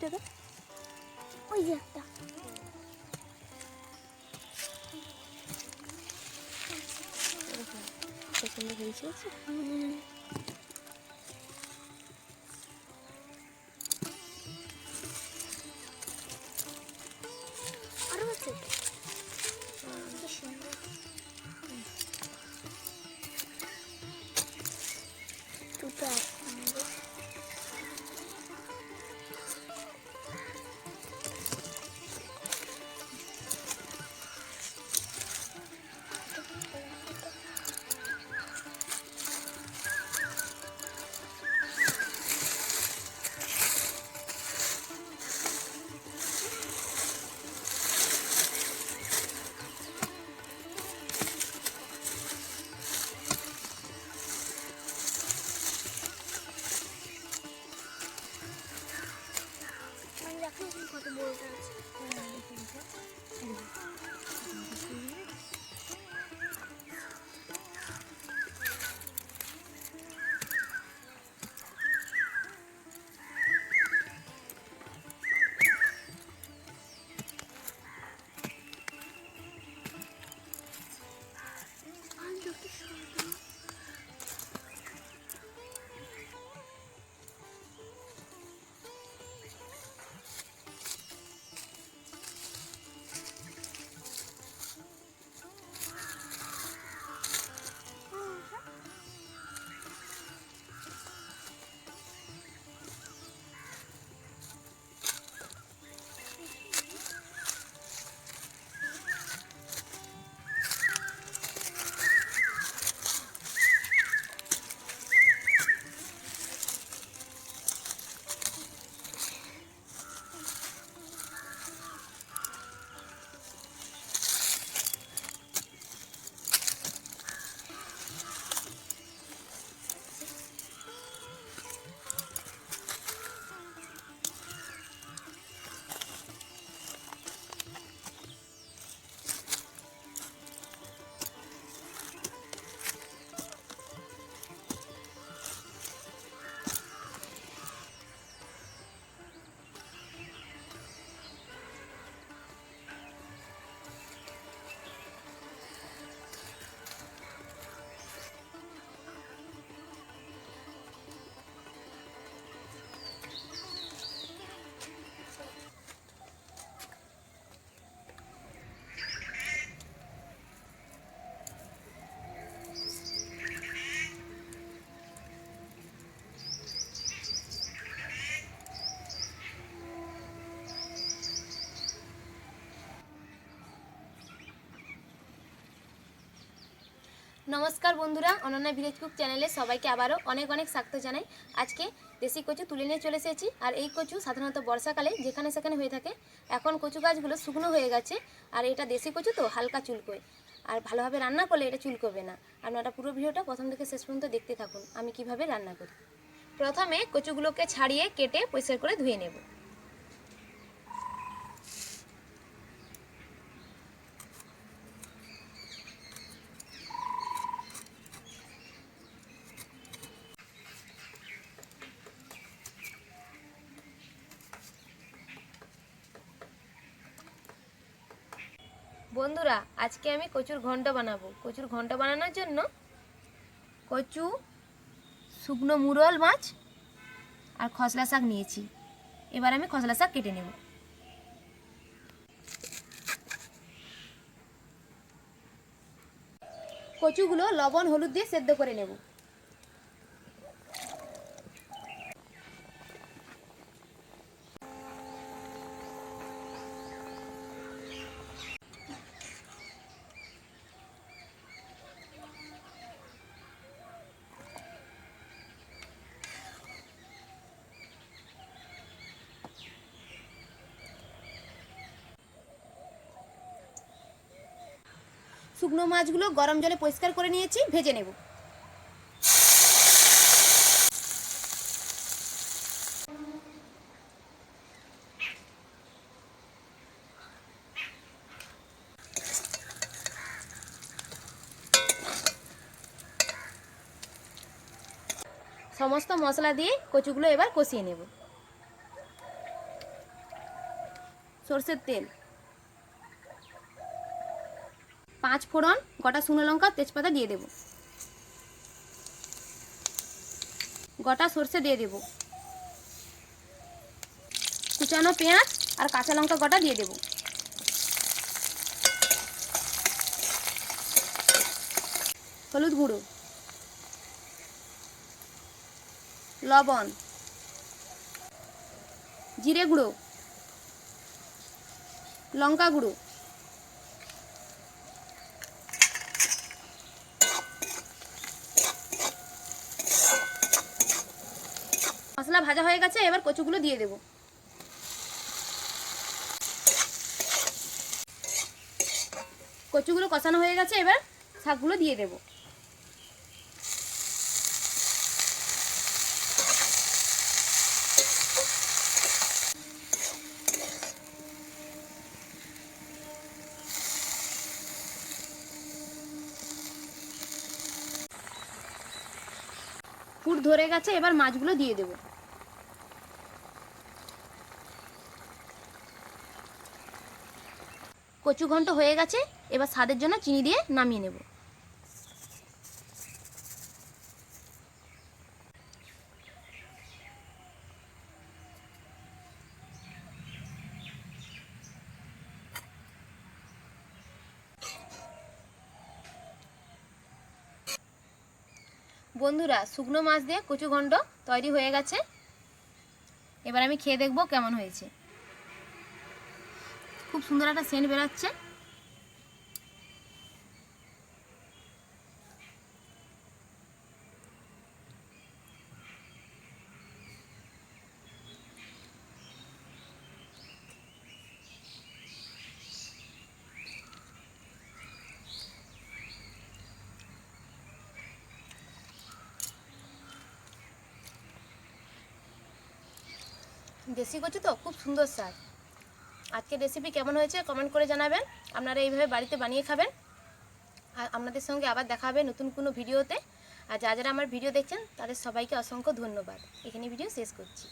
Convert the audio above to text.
দে ওই যে একটা। পছন্দ হয়েছে? নমস্কার বন্ধুরা, অনন্যা ভিলেজ কুক চ্যানেলে সবাইকে আবারও অনেক অনেক স্বাগত জানাই। আজকে দেশি কচু তুলে নিয়ে চলে এসেছি, আর এই কচু সাধারণত বর্ষাকালে যেখানে সেখানে হয়ে থাকে, এখন কচু গাছগুলো শুকনো হয়ে গেছে, আর এটা দেশি কচু তো, হালকা চুলকোয়। আর ভালোভাবে রান্না করলে এটা চুলকোবে না। আপনারা পুরো ভিডিওটা প্রথম থেকে শেষ পর্যন্ত দেখতে থাকুন, আমি কীভাবে রান্না করি। প্রথমে কচুগুলোকে ছাড়িয়ে কেটে পরিষ্কার করে ধুয়ে নেব। বন্ধুরা, আজকে আমি কচুর ঘন্ট বানাবো। কচুর ঘন্ট বানানোর জন্য কচু, শুকনো মুরল মাছ আর খসলা শাক নিয়েছি। এবার আমি খসলা শাক কেটে নেব। কচুগুলো লবণ, হলুদ দিয়ে সেদ্ধ করে নেব। শুকনো মাছগুলো গরম জলে পরিষ্কার করে নিয়েছি, ভেজে নেব। সমস্ত মশলা দিয়ে কচুগুলো এবার কষিয়ে নেব। সর্ষের তেল। পাঁচ ফোড়ন, গোটা শুকনো লঙ্কা, তেজপাতা দিয়ে দেব। গোটা সর্ষে দিয়ে দেব। কুচানো পেঁয়াজ আর কাঁচা লঙ্কা গোটা দিয়ে দেব। হলুদ গুঁড়ো। লবণ। জিরে গুঁড়ো। লঙ্কা গুঁড়ো। মশলা ভাজা হয়ে গেছে, এবার কচুগুলো দিয়ে দেব। কচুগুলো কষানো হয়ে গেছে, এবার শাকগুলো দিয়ে দেব। ফুট ধরে গেছে, এবার মাছগুলো দিয়ে দেব। কচু ঘন্ট হয়ে গেছে, এবার স্বাদের জন্য চিনি দিয়ে নামিয়ে নেব। বন্ধুরা, শুকনো মাছ দিয়ে কচু ঘন্ট তৈরি হয়ে গেছে। এবার আমি খেয়ে দেখব কেমন হয়েছে। খুব সুন্দর একটা সেন্ট বেরোচ্ছে। দেশি কচু তো খুব সুন্দর স্বাদ। আজকের রেসিপি কেমন হয়েছে কমেন্ট করে জানাবেন। আপনারা এইভাবে বাড়িতে বানিয়ে খাবেন। আর আপনাদের সঙ্গে আবার দেখা হবে নতুন কোনো ভিডিওতে আর যা যারা আমার ভিডিও দেখছেন, তাদের সবাইকে অসংখ্য ধন্যবাদ। এখানে ভিডিও শেষ করছি।